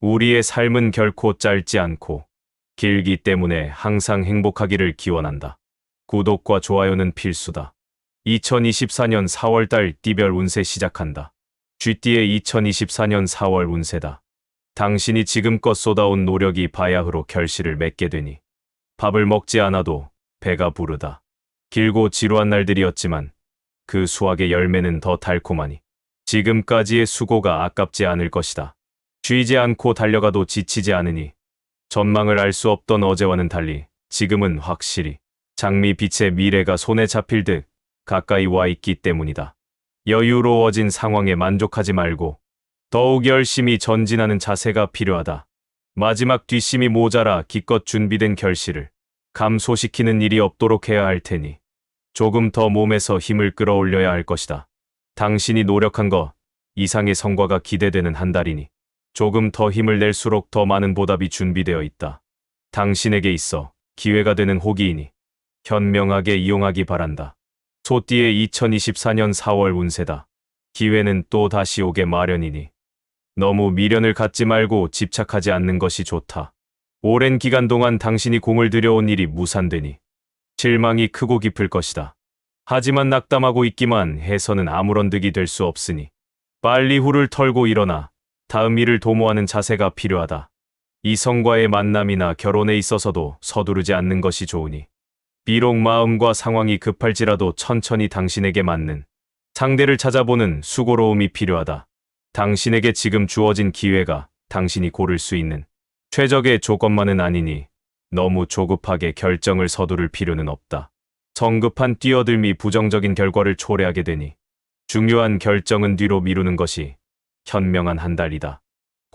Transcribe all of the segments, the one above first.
우리의 삶은 결코 짧지 않고 길기 때문에 항상 행복하기를 기원한다. 구독과 좋아요는 필수다. 2024년 4월달 띠별 운세 시작한다. 쥐띠의 2024년 4월 운세다. 당신이 지금껏 쏟아온 노력이 바야흐로 결실을 맺게 되니 밥을 먹지 않아도 배가 부르다. 길고 지루한 날들이었지만 그 수확의 열매는 더 달콤하니 지금까지의 수고가 아깝지 않을 것이다. 쉬지 않고 달려가도 지치지 않으니 전망을 알 수 없던 어제와는 달리 지금은 확실히 장미빛의 미래가 손에 잡힐 듯 가까이 와 있기 때문이다. 여유로워진 상황에 만족하지 말고 더욱 열심히 전진하는 자세가 필요하다. 마지막 뒷심이 모자라 기껏 준비된 결실을 감소시키는 일이 없도록 해야 할 테니 조금 더 몸에서 힘을 끌어올려야 할 것이다. 당신이 노력한 것 이상의 성과가 기대되는 한 달이니 조금 더 힘을 낼수록 더 많은 보답이 준비되어 있다. 당신에게 있어 기회가 되는 호기이니 현명하게 이용하기 바란다. 소띠의 2024년 4월 운세다. 기회는 또 다시 오게 마련이니 너무 미련을 갖지 말고 집착하지 않는 것이 좋다. 오랜 기간 동안 당신이 공을 들여온 일이 무산되니 실망이 크고 깊을 것이다. 하지만 낙담하고 있기만 해서는 아무런 득이 될 수 없으니 빨리 후를 털고 일어나 다음 일을 도모하는 자세가 필요하다. 이성과의 만남이나 결혼에 있어서도 서두르지 않는 것이 좋으니 비록 마음과 상황이 급할지라도 천천히 당신에게 맞는 상대를 찾아보는 수고로움이 필요하다. 당신에게 지금 주어진 기회가 당신이 고를 수 있는 최적의 조건만은 아니니 너무 조급하게 결정을 서두를 필요는 없다. 성급한 뛰어들미 부정적인 결과를 초래하게 되니 중요한 결정은 뒤로 미루는 것이 현명한 한 달이다.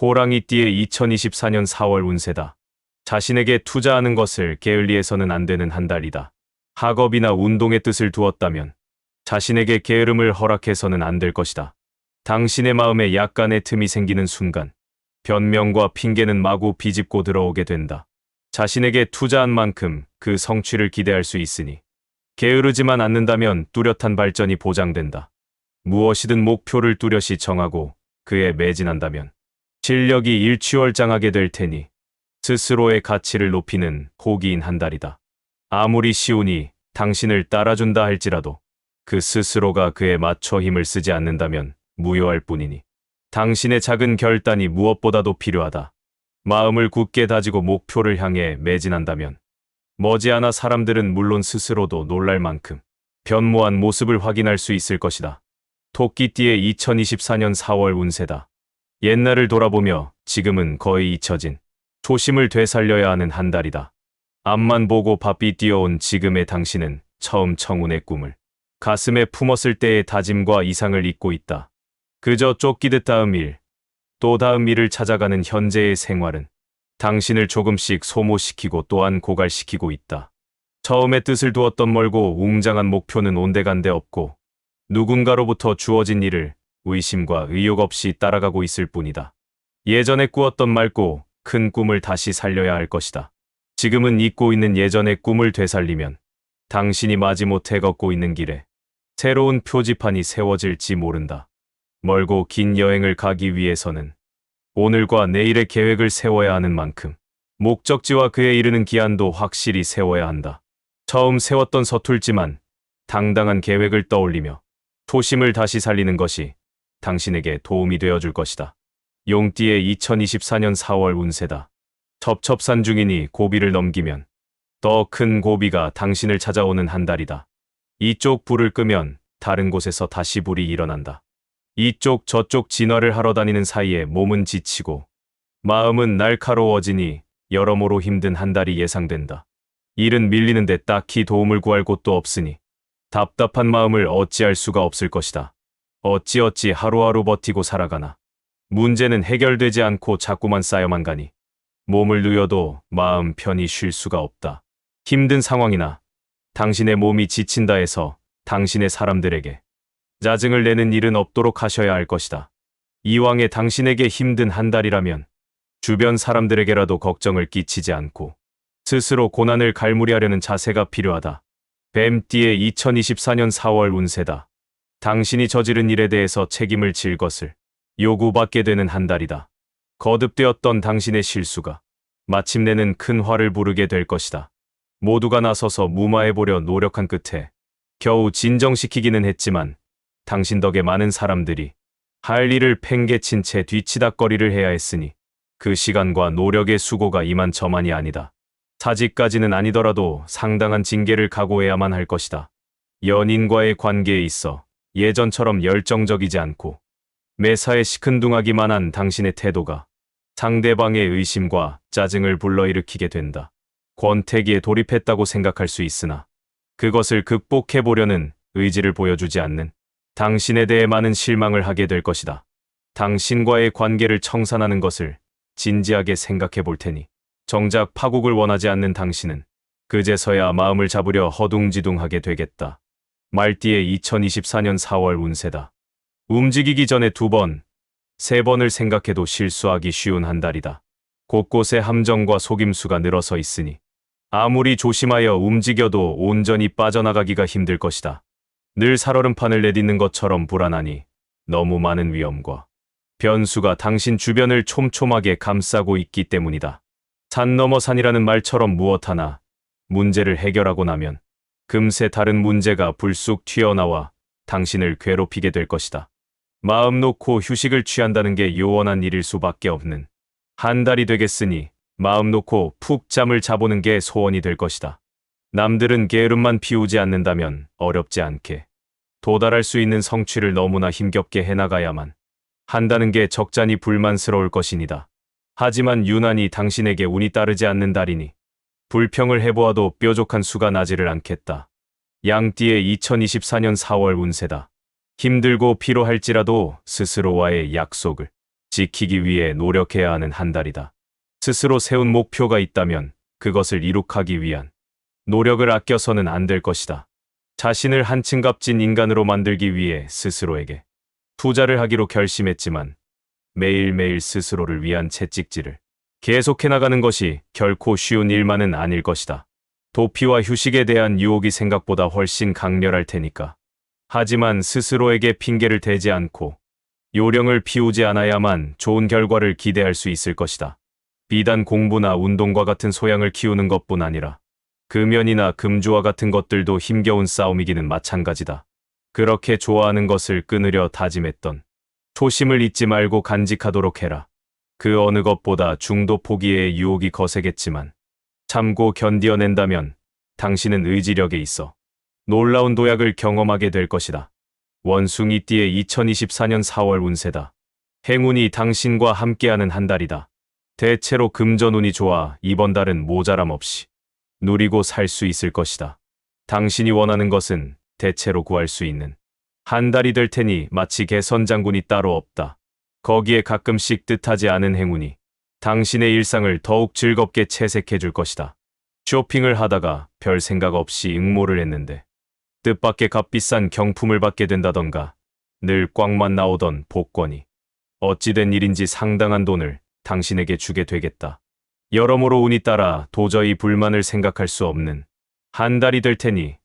호랑이띠의 2024년 4월 운세다. 자신에게 투자하는 것을 게을리해서는 안 되는 한 달이다. 학업이나 운동의 뜻을 두었다면 자신에게 게으름을 허락해서는 안 될 것이다. 당신의 마음에 약간의 틈이 생기는 순간 변명과 핑계는 마구 비집고 들어오게 된다. 자신에게 투자한 만큼 그 성취를 기대할 수 있으니 게으르지만 않는다면 뚜렷한 발전이 보장된다. 무엇이든 목표를 뚜렷이 정하고 그에 매진한다면 실력이 일취월장하게 될 테니 스스로의 가치를 높이는 호기인 한 달이다. 아무리 쉬우니 당신을 따라준다 할지라도 그 스스로가 그에 맞춰 힘을 쓰지 않는다면 무효할 뿐이니 당신의 작은 결단이 무엇보다도 필요하다. 마음을 굳게 다지고 목표를 향해 매진한다면 머지않아 사람들은 물론 스스로도 놀랄 만큼 변모한 모습을 확인할 수 있을 것이다. 토끼띠의 2024년 4월 운세다. 옛날을 돌아보며 지금은 거의 잊혀진 초심을 되살려야 하는 한 달이다. 앞만 보고 바삐 뛰어온 지금의 당신은 처음 청운의 꿈을 가슴에 품었을 때의 다짐과 이상을 잊고 있다. 그저 쫓기듯 다음 일, 또 다음 일을 찾아가는 현재의 생활은 당신을 조금씩 소모시키고 또한 고갈시키고 있다. 처음에 뜻을 두었던 멀고 웅장한 목표는 온데간데 없고 누군가로부터 주어진 일을 의심과 의욕 없이 따라가고 있을 뿐이다. 예전에 꾸었던 맑고 큰 꿈을 다시 살려야 할 것이다. 지금은 잊고 있는 예전의 꿈을 되살리면 당신이 마지못해 걷고 있는 길에 새로운 표지판이 세워질지 모른다. 멀고 긴 여행을 가기 위해서는 오늘과 내일의 계획을 세워야 하는 만큼 목적지와 그에 이르는 기한도 확실히 세워야 한다. 처음 세웠던 서툴지만 당당한 계획을 떠올리며 초심을 다시 살리는 것이 당신에게 도움이 되어 줄 것이다. 용띠의 2024년 4월 운세다. 첩첩산 중이니 고비를 넘기면 더 큰 고비가 당신을 찾아오는 한 달이다. 이쪽 불을 끄면 다른 곳에서 다시 불이 일어난다. 이쪽 저쪽 진화를 하러 다니는 사이에 몸은 지치고 마음은 날카로워지니 여러모로 힘든 한 달이 예상된다. 일은 밀리는데 딱히 도움을 구할 곳도 없으니 답답한 마음을 어찌할 수가 없을 것이다. 어찌어찌 하루하루 버티고 살아가나. 문제는 해결되지 않고 자꾸만 쌓여만 가니 몸을 누여도 마음 편히 쉴 수가 없다. 힘든 상황이나 당신의 몸이 지친다 해서 당신의 사람들에게 짜증을 내는 일은 없도록 하셔야 할 것이다. 이왕에 당신에게 힘든 한 달이라면 주변 사람들에게라도 걱정을 끼치지 않고 스스로 고난을 갈무리하려는 자세가 필요하다. 뱀띠의 2024년 4월 운세다. 당신이 저지른 일에 대해서 책임을 질 것을 요구받게 되는 한 달이다. 거듭되었던 당신의 실수가 마침내는 큰 화를 부르게 될 것이다. 모두가 나서서 무마해보려 노력한 끝에 겨우 진정시키기는 했지만 당신 덕에 많은 사람들이 할 일을 팽개친 채 뒤치다거리를 해야 했으니 그 시간과 노력의 수고가 이만저만이 아니다. 사직까지는 아니더라도 상당한 징계를 각오해야만 할 것이다. 연인과의 관계에 있어 예전처럼 열정적이지 않고 매사에 시큰둥하기만 한 당신의 태도가 상대방의 의심과 짜증을 불러일으키게 된다. 권태기에 돌입했다고 생각할 수 있으나 그것을 극복해 보려는 의지를 보여주지 않는 당신에 대해 많은 실망을 하게 될 것이다. 당신과의 관계를 청산하는 것을 진지하게 생각해 볼 테니 정작 파국을 원하지 않는 당신은 그제서야 마음을 잡으려 허둥지둥하게 되겠다. 말띠의 2024년 4월 운세다. 움직이기 전에 두 번, 세 번을 생각해도 실수하기 쉬운 한 달이다. 곳곳에 함정과 속임수가 늘어서 있으니 아무리 조심하여 움직여도 온전히 빠져나가기가 힘들 것이다. 늘 살얼음판을 내딛는 것처럼 불안하니 너무 많은 위험과 변수가 당신 주변을 촘촘하게 감싸고 있기 때문이다. 산 넘어 산이라는 말처럼 무엇 하나 문제를 해결하고 나면 금세 다른 문제가 불쑥 튀어나와 당신을 괴롭히게 될 것이다. 마음 놓고 휴식을 취한다는 게 요원한 일일 수밖에 없는 한 달이 되겠으니 마음 놓고 푹 잠을 자보는 게 소원이 될 것이다. 남들은 게으름만 피우지 않는다면 어렵지 않게 도달할 수 있는 성취를 너무나 힘겹게 해나가야만 한다는 게 적잖이 불만스러울 것이니다. 하지만 유난히 당신에게 운이 따르지 않는 달이니 불평을 해보아도 뾰족한 수가 나지를 않겠다. 양띠의 2024년 4월 운세다. 힘들고 피로할지라도 스스로와의 약속을 지키기 위해 노력해야 하는 한 달이다. 스스로 세운 목표가 있다면 그것을 이룩하기 위한 노력을 아껴서는 안 될 것이다. 자신을 한층 값진 인간으로 만들기 위해 스스로에게 투자를 하기로 결심했지만 매일매일 스스로를 위한 채찍질을 계속해 나가는 것이 결코 쉬운 일만은 아닐 것이다. 도피와 휴식에 대한 유혹이 생각보다 훨씬 강렬할 테니까. 하지만 스스로에게 핑계를 대지 않고 요령을 피우지 않아야만 좋은 결과를 기대할 수 있을 것이다. 비단 공부나 운동과 같은 소양을 키우는 것뿐 아니라 금연이나 금주와 같은 것들도 힘겨운 싸움이기는 마찬가지다. 그렇게 좋아하는 것을 끊으려 다짐했던 초심을 잊지 말고 간직하도록 해라. 그 어느 것보다 중도 포기의 유혹이 거세겠지만 참고 견디어낸다면 당신은 의지력에 있어 놀라운 도약을 경험하게 될 것이다. 원숭이띠의 2024년 4월 운세다. 행운이 당신과 함께하는 한 달이다. 대체로 금전운이 좋아 이번 달은 모자람 없이 누리고 살 수 있을 것이다. 당신이 원하는 것은 대체로 구할 수 있는 한 달이 될 테니 마치 개선 장군이 따로 없다. 거기에 가끔씩 뜻하지 않은 행운이 당신의 일상을 더욱 즐겁게 채색해 줄 것이다. 쇼핑을 하다가 별 생각 없이 응모를 했는데 뜻밖의 값비싼 경품을 받게 된다던가 늘 꽝만 나오던 복권이 어찌된 일인지 상당한 돈을 당신에게 주게 되겠다. 여러모로 운이 따라 도저히 불만을 생각할 수 없는 한 달이 될 테니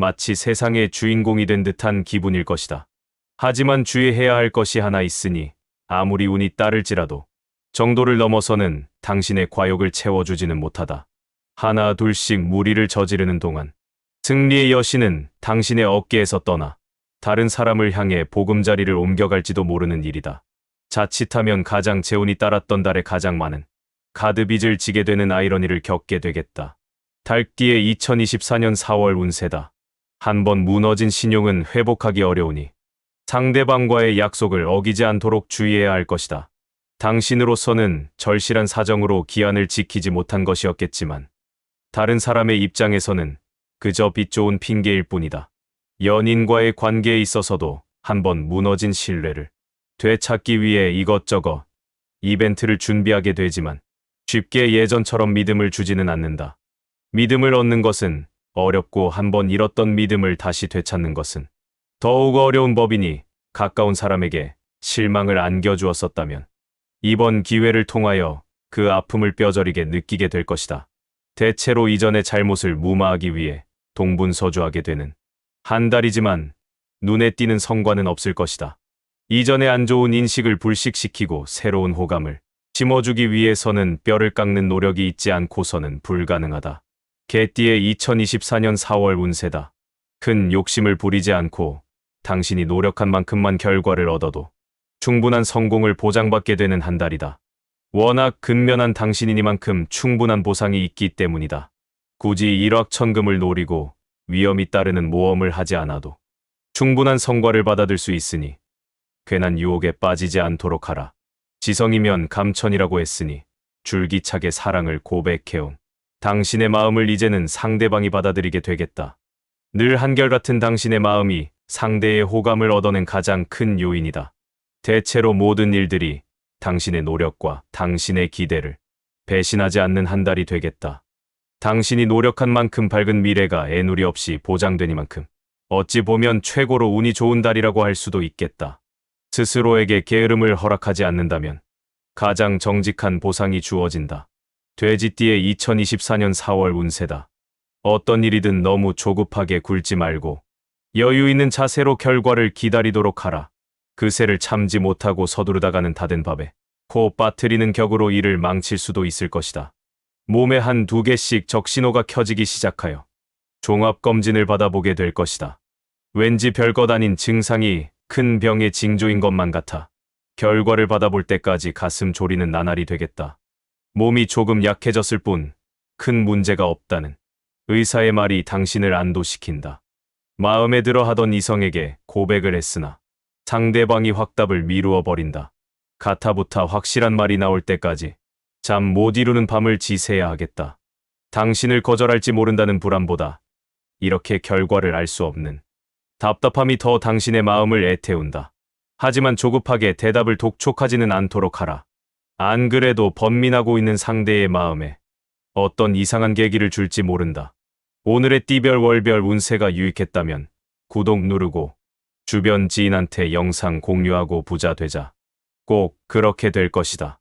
마치 세상의 주인공이 된 듯한 기분일 것이다. 하지만 주의해야 할 것이 하나 있으니 아무리 운이 따를지라도 정도를 넘어서는 당신의 과욕을 채워주지는 못하다. 하나 둘씩 무리를 저지르는 동안 승리의 여신은 당신의 어깨에서 떠나 다른 사람을 향해 보금자리를 옮겨갈지도 모르는 일이다. 자칫하면 가장 재운이 따랐던 달에 가장 많은 가드 빚을 지게 되는 아이러니를 겪게 되겠다. 달기의 2024년 4월 운세다. 한번 무너진 신용은 회복하기 어려우니 상대방과의 약속을 어기지 않도록 주의해야 할 것이다. 당신으로서는 절실한 사정으로 기한을 지키지 못한 것이었겠지만 다른 사람의 입장에서는 그저 빛 좋은 핑계일 뿐이다. 연인과의 관계에 있어서도 한번 무너진 신뢰를 되찾기 위해 이것저것 이벤트를 준비하게 되지만 쉽게 예전처럼 믿음을 주지는 않는다. 믿음을 얻는 것은 어렵고 한번 잃었던 믿음을 다시 되찾는 것은 더욱 어려운 법이니 가까운 사람에게 실망을 안겨주었었다면 이번 기회를 통하여 그 아픔을 뼈저리게 느끼게 될 것이다. 대체로 이전의 잘못을 무마하기 위해 동분서주하게 되는 한 달이지만 눈에 띄는 성과는 없을 것이다. 이전의 안 좋은 인식을 불식시키고 새로운 호감을 심어주기 위해서는 뼈를 깎는 노력이 있지 않고서는 불가능하다. 개띠의 2024년 4월 운세다. 큰 욕심을 부리지 않고 당신이 노력한 만큼만 결과를 얻어도 충분한 성공을 보장받게 되는 한 달이다. 워낙 근면한 당신이니만큼 충분한 보상이 있기 때문이다. 굳이 일확천금을 노리고 위험이 따르는 모험을 하지 않아도 충분한 성과를 받아들 수 있으니 괜한 유혹에 빠지지 않도록 하라. 지성이면 감천이라고 했으니 줄기차게 사랑을 고백해온 당신의 마음을 이제는 상대방이 받아들이게 되겠다. 늘 한결같은 당신의 마음이 상대의 호감을 얻어낸 가장 큰 요인이다. 대체로 모든 일들이 당신의 노력과 당신의 기대를 배신하지 않는 한 달이 되겠다. 당신이 노력한 만큼 밝은 미래가 애누리 없이 보장되니만큼 어찌 보면 최고로 운이 좋은 달이라고 할 수도 있겠다. 스스로에게 게으름을 허락하지 않는다면 가장 정직한 보상이 주어진다. 돼지띠의 2024년 4월 운세다. 어떤 일이든 너무 조급하게 굴지 말고 여유 있는 자세로 결과를 기다리도록 하라. 그새를 참지 못하고 서두르다가는 다된 밥에 코 빠뜨리는 격으로 일을 망칠 수도 있을 것이다. 몸에 한 두 개씩 적신호가 켜지기 시작하여 종합검진을 받아보게 될 것이다. 왠지 별것 아닌 증상이 큰 병의 징조인 것만 같아 결과를 받아볼 때까지 가슴 졸이는 나날이 되겠다. 몸이 조금 약해졌을 뿐 큰 문제가 없다는 의사의 말이 당신을 안도시킨다. 마음에 들어 하던 이성에게 고백을 했으나 상대방이 확답을 미루어 버린다. 가타부타 확실한 말이 나올 때까지 잠 못 이루는 밤을 지새야 하겠다. 당신을 거절할지 모른다는 불안보다 이렇게 결과를 알 수 없는 답답함이 더 당신의 마음을 애태운다. 하지만 조급하게 대답을 독촉하지는 않도록 하라. 안 그래도 번민하고 있는 상대의 마음에 어떤 이상한 계기를 줄지 모른다. 오늘의 띠별 월별 운세가 유익했다면 구독 누르고 주변 지인한테 영상 공유하고 부자 되자. 꼭 그렇게 될 것이다.